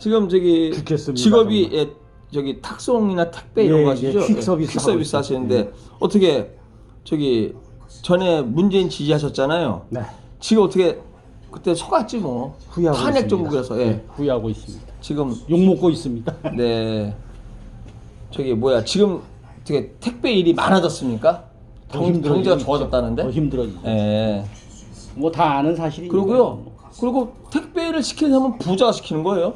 지금 저기 죽겠습니다, 직업이 예, 저기 탁송이나 택배 이런 예, 거 하시죠? 예, 퀵 서비스 퀵 하고 서비스 있어요. 하시는데 어떻게 저기 전에 문재인 지지하셨잖아요. 네. 지금 어떻게 그때 속았지 뭐 후회하고 탄핵 있습니다. 정국에서 예. 네, 후회하고 있습니다. 지금 욕 먹고 있습니다. 네 저기 뭐야 지금 되게 택배 일이 많아졌습니까? 더 경, 힘들어지고 경제가 있죠. 좋아졌다는데? 더 힘들어지죠. 예. 뭐 다 아는 사실이니까. 그리고요. 그리고 택배를 시키는 사람은 부자가 시키는 거예요.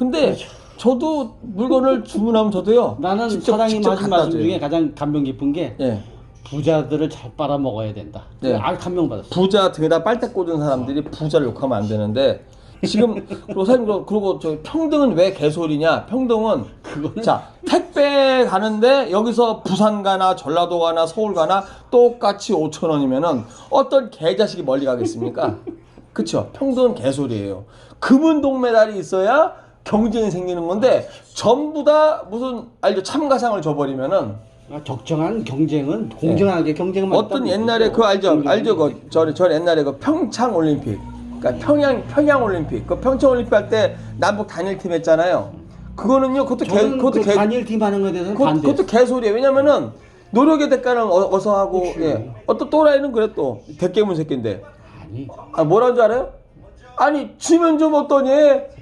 근데 저도 물건을 주문하면 저도요. 나는 직접- 사장님 직접 하신 갖다 말씀 줘요. 중에 가장 감명 깊은 게 예. 부자들을 잘 빨아 먹어야 된다. 네. 아 감명 받았어. 부자 등에다 빨대 꽂은 사람들이 부자를 욕하면 안 되는데 지금 그리고 사장님 그리고- 그리고 저 평등은 왜 개소리냐? 평등은 자 택배 가는데 여기서 부산 가나 전라도 가나 서울 가나 똑같이 5천 원이면은 어떤 개자식이 멀리 가겠습니까? 그쵸? 평등은 개소리예요. 금은 동메달이 있어야 경쟁이 생기는 건데 전부 다 무슨 알죠 참가상을 줘버리면은 아, 적정한 경쟁은 공정하게 경쟁만 네. 어떤 옛날에 그 알죠 알죠 그 저, 저 옛날에 그 평창 올림픽 그러니까 평양 평양 올림픽 그 평창 올림픽 할 때 남북 단일팀 했잖아요. 그거는요 그것도 개 저는 그것도 그 개 단일 팀 하는 거에 대해서는 그것, 반대. 그것도 개소리예요. 왜냐면은 노력의 대가는 어, 어서 하고 그치. 예. 어떤 또라이는 그래 또 대깨문 새끼인데 아니 아 뭐라는 줄 알아요? 아니 지면 좀 어떠니?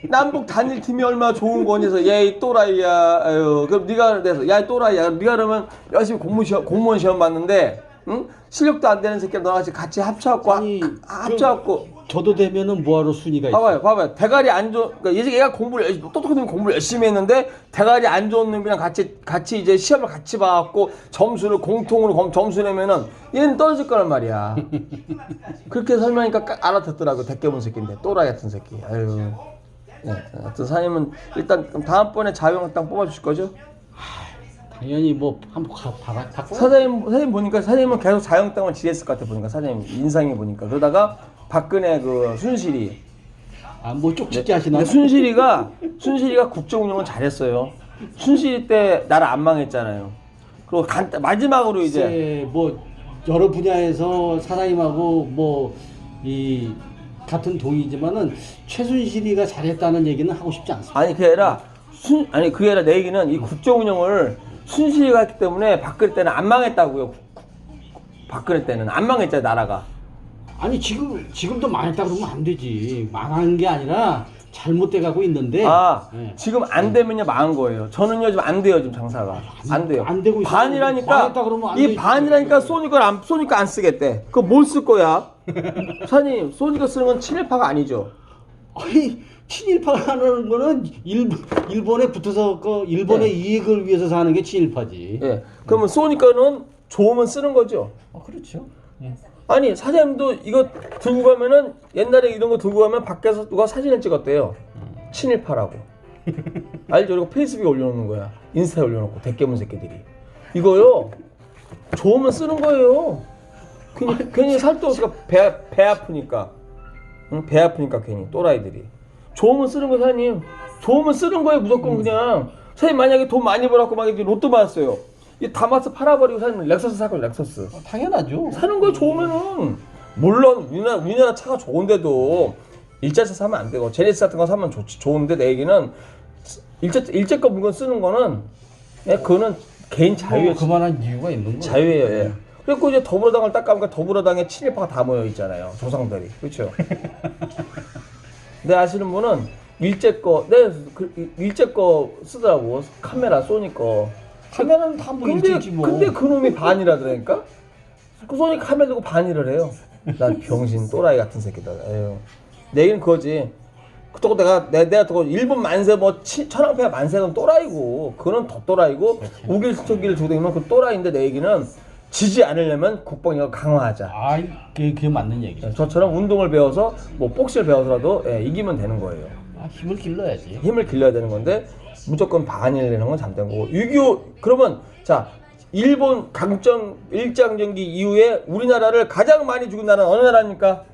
남북 단일 팀이 얼마나 좋은 거니 해서 얘이 또라이야. 아유 그럼 네가 그래서 야이 또라이야. 네가 그러면 열심히 공무원 시험 공무원 시험 봤는데 응? 실력도 안 되는 새끼 너랑 같이 같이 합쳐갖고 아니, 하- 합쳐갖고 저도 되면은 뭐하러 순위가 있어. 봐봐요, 봐봐요. 대가리 안 좋, 그러니까 얘 얘가 공부를 열심히, 똑똑한 놈이 공부를 열심히 했는데 대가리 안 좋은 놈이랑 같이 같이 이제 시험을 같이 봐갖고 점수를 공통으로 검- 점수 내면은 얘는 떨어질 거란 말이야. 그렇게 설명하니까 까- 알아듣더라고. 대깨문 새끼인데 또라이 같은 새끼. 아유. 예, 하여튼 사장님은 일단 그럼 다음번에 자유한국당 뽑아주실 거죠? 당연히 뭐 한번 가 봐봐. 사장님, 사장님 보니까 사장님은 계속 자유한국당을 지지했을 것 같아 보니까 사장님 인상이 보니까 그러다가 박근혜 그 순실이 아뭐 쪽집게 하시나? 근데 순실이가 순실이가 국정 운영을 잘했어요. 순실이 때 나라 안 망했잖아요. 그리고 간, 마지막으로 이제 이제 뭐 여러 분야에서 사장님하고 뭐 이 같은 동의지만은 최순실이가 잘했다는 얘기는 하고 싶지 않습니다. 아니 그게 아니라 순 아니 그게 아니라 내 얘기는 이 국정 운영을 순실이가 했기 때문에 박근혜 때는 안 망했다고요. 박근혜 때는 안 망했잖아요 나라가. 아니 지금 지금도 망했다 그러면 안 되지. 망한 게 아니라 잘못돼 가고 있는데. 아 예. 지금 안 되면요 망한 거예요. 저는요 지금 안 돼요 지금 장사가 안 돼요. 안 되고 있어요. 반이라니까 망했다 그러면 안 이 되지. 반이라니까 소니가 안 소니까 안 쓰겠대. 그거 뭘 쓸 거야? 사장님 소니가 쓰는 건 친일파가 아니죠. 아니 친일파라는 거는 일, 일본에 붙어서 그 일본의 네. 이익을 위해서 사는 게 친일파지. 예. 그러면 소니까는 좋으면 쓰는 거죠. 아 그렇죠. 아니 사장님도 이거 들고 가면은 옛날에 이런 거 들고 가면 밖에서 누가 사진을 찍었대요. 친일파라고. 알죠? 그리고 페이스북에 올려놓는 거야. 인스타에 올려놓고 대깨문 새끼들이. 이거요. 좋으면 쓰는 거예요. 괜히, 괜히 살도 없으니까 배, 배 아프니까. 응? 배 아프니까 괜히 또라이들이. 좋으면 쓰는 거예요 사장님. 좋으면 쓰는 거예요 무조건 그냥. 사장님 만약에 돈 많이 벌었고 막 이렇게 로또 받았어요. 이 다마스 팔아버리고 사장님 렉서스 살 거예요 렉서스. 아, 당연하죠. 사는 거 좋으면은 물론 우리나라, 우리나라 차가 좋은데도 일자차 사면 안 되고 제네시스 같은 거 사면 좋, 좋은데 내 얘기는 일제 일제 거 물건 쓰는 거는 예, 그거는 개인 자유예요. 뭐 그만한 이유가 있는 거예요. 자유예요. 예. 그리고 이제 더불어당을 딱 가니까 더불어당에 친일파가 다 모여 있잖아요. 조상들이 그렇죠. 내 아시는 분은 일제 거, 네, 그, 일제 거 쓰더라고 카메라 소니 거. 카메라는 다뭐 근데 일제지 뭐. 근데 그놈이 반이라더라니까. 그 소니 카메라 들고 반일을 해요. 난 병신 또라이 같은 새끼다. 에휴. 내 얘기는 그거지. 그렇다고 내가 내, 내가 또 일본 만세 뭐 치- 천황폐하 만세는 또라이고 그거는 더 또라이고 우길 수기를 두고 다니면 그 또라이인데 내 얘기는 지지 않으려면 국방력을 강화하자. 아, 그게, 그게 맞는 얘기죠. 저처럼 운동을 배워서 뭐 복싱을 배워서라도 예, 이기면 되는 거예요. 아, 힘을 길러야지. 힘을 길러야 되는 건데 무조건 반일내는 건 잘된 거고 6.25 그러면 자 일본 강점 일장전기 이후에 우리나라를 가장 많이 죽인 나라는 어느 나라입니까?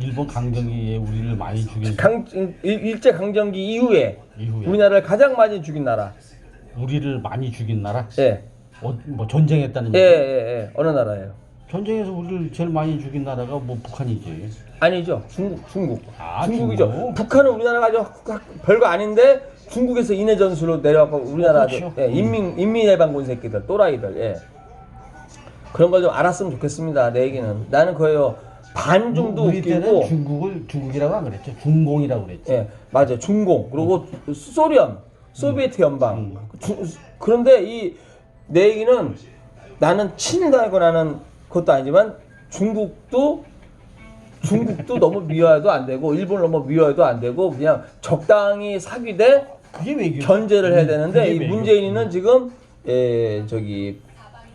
일본 강점기에 우리를 많이 죽인 강 일- 일제 강점기 이후에 이후에 우리나라를 가장 많이 죽인 나라. 우리를 많이 죽인 나라? 예. 어, 뭐 전쟁했다는 예, 얘기? 예, 예. 어느 나라예요? 전쟁에서 우리를 제일 많이 죽인 나라가 뭐 북한이지. 아니죠. 중국, 중국. 아, 중국이죠. 중국? 북한은 우리나라가 아주 별거 아닌데 중국에서 인해 전술로 내려와서 우리나라 그렇죠. 예, 인민 인민해방군 새끼들, 또라이들. 예. 그런 걸 좀 알았으면 좋겠습니다. 내 얘기는 나는 그거예요. 반중도 우리 때는 웃기고, 중국을 중국이라고 안 그랬죠. 중공이라고 그랬지. 예, 맞아요. 중공 그리고 소련, 소비에트 연방. 주- 그런데 이 내 얘기는 나는 친일당하고 나는 그것도 아니지만 중국도 중국도 너무 미워해도 안 되고 일본 너무 미워해도 안 되고 그냥 적당히 사귀되 그게 외교. 견제를 해야 되는데 이. 문재인이는 지금 에, 저기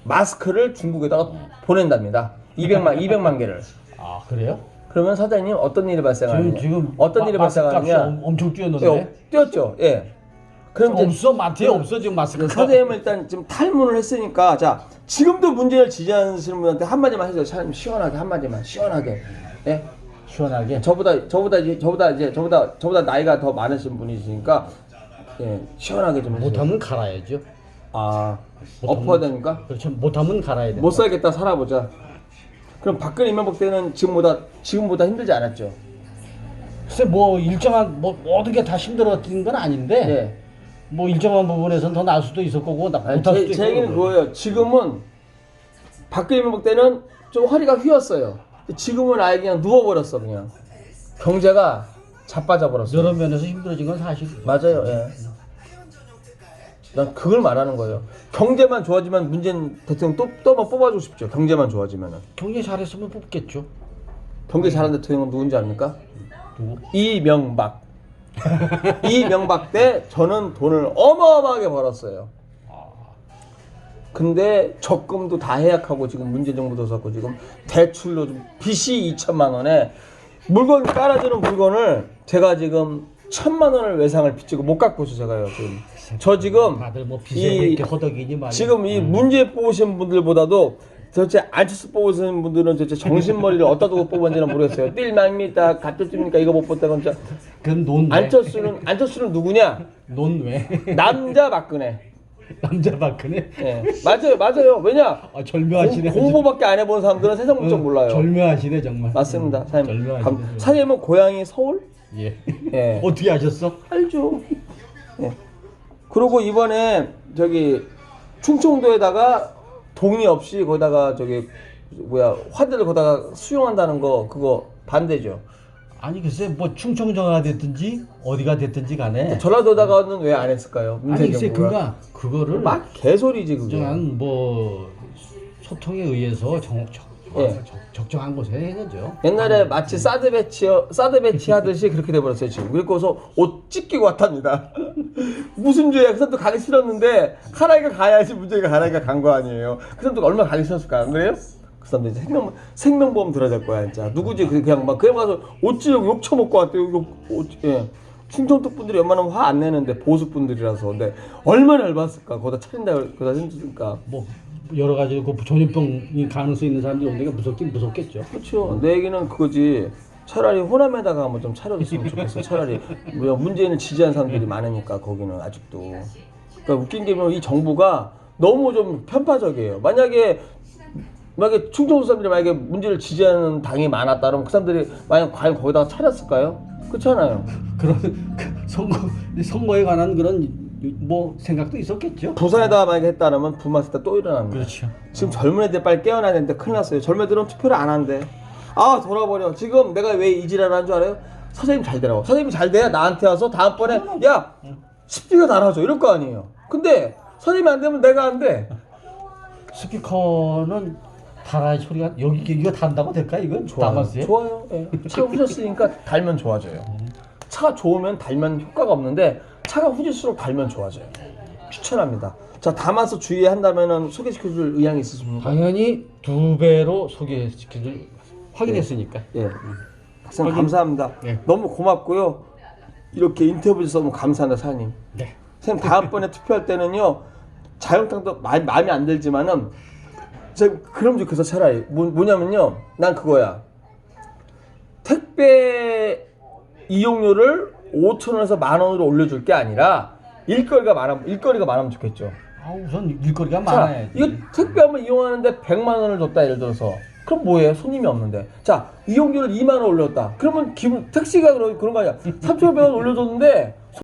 마스크를 중국에다가 보낸답니다. 200만 200만 개를. 아 그래요? 그러면 사장님 어떤 일이 발생하느냐? 지금 어떤 마- 일이 마스크 값이 발생하느냐? 엄- 엄청 뛰었는데. 예, 뛰었죠. 예. 그럼 이제 없어 마트에 없어 지금 마스크. 사장님은 일단 지금 탈문을 했으니까 자 지금도 문재인을 지지하시는 분한테 한마디만 해줘요. 사장님 시원하게 한마디만 시원하게. 예. 시원하게. 저보다 저보다 이제 저보다 이제 저보다 저보다 나이가 더 많으신 분이시니까 예 시원하게 좀 해주세요. 못하면 갈아야죠. 아 못하면- 엎어야 됩니까? 그렇죠. 못하면 갈아야 돼. 못 살겠다 살아보자. 그럼 박근혜 이명박 때는 지금보다 지금보다 힘들지 않았죠. 글쎄 뭐 일정한 뭐 모든 게 다 힘들었던 건 아닌데 예. 뭐 일정한 부분에서는 더 나을 수도 있었고 나 아니, 못할 제, 수도 제 있고 얘기는 그거예요. 지금은 박근혜 이명박 때는 좀 허리가 휘었어요. 지금은 아예 그냥 누워버렸어 그냥. 경제가 자빠져 버렸어. 여러 면에서 힘들어진 건 사실이에요. 맞아요. 예. 난 그걸 말하는 거예요. 경제만 좋아지면 문재인 대통령 또 또만 뽑아주고 싶죠. 경제만 좋아지면은. 경제 잘했으면 뽑겠죠. 경제 잘하는 대통령은 누군지 압니까? 누구? 이명박. 이명박 때 저는 돈을 어마어마하게 벌었어요. 근데 적금도 다 해약하고 지금 문재인 정부 들어섰고 지금 대출로 좀 빚이 2천만 원에 물건 깔아주는 물건을 제가 지금 천만 원을 외상을 빚지고 못 갖고 있어 제가요 지금 저 지금 다들 뭐 빚에 이- 이렇게 허덕이니 말이야. 지금 이 문제 뽑으신 분들보다도 도대체 안철수 뽑으신 분들은 도대체 정신머리를 어디다 두고 뽑은지는 모르겠어요. 뛸망입니다. 가짜입니까? 이거 못 뽑다가 진짜 그건 논 왜? 안철수는 안철수는 누구냐? 논 왜? 남자 박근혜. 남자 박근혜? 예. 맞아요, 맞아요. 왜냐? 아 절묘하시네. 공, 공부밖에 안 해본 사람들은 세상 물정 응, 몰라요. 절묘하시네 정말. 맞습니다, 응, 사장님. 절묘하시네. 감- 사장님은 고향이 서울? 예. 예. 어떻게 아셨어? 알죠. 예. 그리고 이번에 저기 충청도에다가 동의 없이 거기다가 저기 뭐야 화대를 거다가 수용한다는 거 그거 반대죠. 아니 글쎄 뭐 충청도가 됐든지 어디가 됐든지 간에 전라도다가는 왜 안 했을까요? 아니 문재인 글쎄 정부가 그가 그거를 막 개소리지 그거. 적정한 뭐 소통에 의해서 정, 적, 예. 적, 적정한 곳에 해야죠. 옛날에 마치 사드 배치 사드 배치 하듯이 그렇게 돼버렸어요 지금. 그래서 옷 찢기고 왔답니다. 무슨 죄야? 그 사람도 가기 싫었는데 하나이가 가야지 문재인가 하나이가 간 거 아니에요. 그 사람도 얼마나 가기 싫었을까 안 그래요? 그 사람도 이제 생명 생명보험 들어야 될 거야 진짜. 누구지 그- 그냥 막 그냥 가서 옷 찢고 욕 처먹고 왔대요. 욕, 옷, 예. 충청도 분들이 웬만하면 화 안 내는데 보수 분들이라서 근데 얼마나 열받았을까 거기다 차린다 거기다 힘드니까 뭐 여러 가지 그 전염병이 가능성 있는 사람들이 오니까 무섭긴 무섭겠죠. 그렇죠. 내 얘기는 그거지. 차라리 호남에다가 한번 좀 차려줬으면 좋겠어. 차라리 뭐 문재인을 지지한 사람들이 많으니까 거기는 아직도. 그러니까 웃긴 게 뭐이 정부가 너무 좀 편파적이에요. 만약에 만약에 충청도 사람들이 만약에 문재인을 지지하는 당이 많았다 그러면 그 사람들이 만약 과연 거기다가 차렸을까요? 그렇잖아요. 그런 그 선거 선거에 관한 그런 뭐 생각도 있었겠죠. 부산에다가 만약에 했다 그러면 부마스다 또 일어납니다. 그렇죠. 지금 젊은 애들 빨리 깨어나야 되는데 큰일 났어요. 젊은 애들은 투표를 안 한대. 아 돌아버려. 지금 내가 왜 이 지랄을 한줄 알아요? 선생님 잘 되라고. 선생님이 잘 돼야 나한테 와서 다음번에 야 10비가 달아줘 이럴 거 아니에요. 근데 선생님이 안 되면 내가 안 돼. 스피커는 달아야 소리가 여기 이거 단다고 될까 이건 좋아요. 좋아요. 예. 차가 후졌으니까 달면 좋아져요. 차가 좋으면 달면 효과가 없는데 차가 후질수록 달면 좋아져요. 추천합니다. 자 담아서 주의한다면은 소개시켜줄 의향이 있으십니까? 당연히 두 배로 소개시켜줄 확인했으니까. 예. 박사님 확인. 감사합니다. 네. 너무 고맙고요. 이렇게 인터뷰 주셔서 너무 감사합니다, 사장님. 네. 선생님 다음번에 투표할 때는요. 자영당도 마, 마음에 안 들지만은 제가 그럼 좋겠어 차라리 뭐, 뭐냐면요. 난 그거야. 택배 이용료를 5천 원에서 만 원으로 올려줄 게 아니라 일거리가 많아 일거리가 많으면 좋겠죠. 아, 우선 일거리가 자, 많아야지. 이거 택배 한번 이용하는데 100만 원을 줬다 예를 들어서. 그럼 뭐예요? 손님이 없는데. 자, 이용료를 2만 원 올렸다. 그러면 기분 택시가 그런 그런 거 아니야. 3,500원 올려줬는데